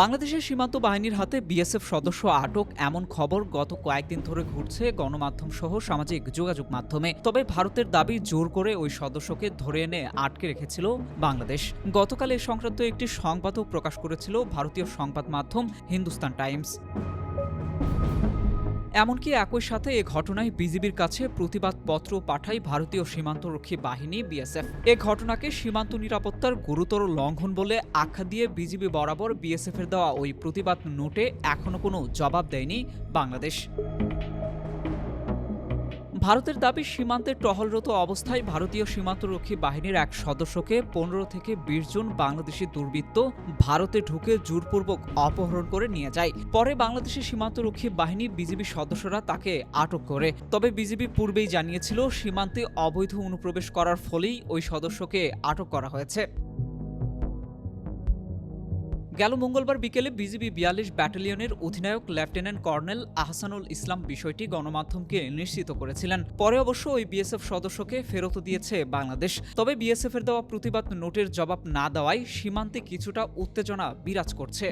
বাংলাদেশের সীমান্ত বাহিনীর হাতে বিএসএফ সদস্য আটক এমন খবর গত কয়েকদিন ধরে ঘুরছে গণমাধ্যম সহ সামাজিক যোগাযোগ মাধ্যমে। তবে ভারতের দাবি জোর করে ওই সদস্যকে ধরে এনে আটকে রেখেছিল বাংলাদেশ। গতকাল এ সংক্রান্ত একটি সংবাদও প্রকাশ করেছিল ভারতীয় সংবাদ মাধ্যম হিন্দুস্তান টাইমস। এমনকি একই সাথে এ ঘটনায় বিজিবির কাছে প্রতিবাদপত্র পাঠায় ভারতীয় সীমান্তরক্ষী বাহিনী, বিএসএফ। এ ঘটনাকে সীমান্ত নিরাপত্তার গুরুতর লঙ্ঘন বলে আখ্যা দিয়ে বিজিবি বরাবর বিএসএফের দেওয়া ওই প্রতিবাদ নোটে এখনও কোনো জবাব দেয়নি বাংলাদেশ। ভারতের দাবি, সীমান্তে টহলরত অবস্থায় ভারতীয় সীমান্তরক্ষী বাহিনীর এক সদস্যকে পনেরো থেকে বিশ জন বাংলাদেশি দুর্বৃত্ত ভারতে ঢুকে জোরপূর্বক অপহরণ করে নিয়ে যায়। পরে বাংলাদেশের সীমান্তরক্ষী বাহিনী বিজিবি সদস্যরা তাকে আটক করে। তবে বিজিবি পূর্বেই জানিয়েছিল, সীমান্তে অবৈধ অনুপ্রবেশ করার ফলেই ওই সদস্যকে আটক করা হয়েছে। গেল মঙ্গলবার বিকেলে বিজিবি বিয়াল্লিশ ব্যাটালিয়নের অধিনায়ক লেফটেন্যান্ট কর্নেল আহসানুল ইসলাম বিষয়টি গণমাধ্যমকে নিশ্চিত করেছিলেন। পরে অবশ্য ওই বিএসএফ সদস্যকে ফেরত দিয়েছে বাংলাদেশ। তবে বিএসএফের দেওয়া প্রতিবাদ নোটের জবাব না দেওয়ায় সীমান্তে কিছুটা উত্তেজনা বিরাজ করছে।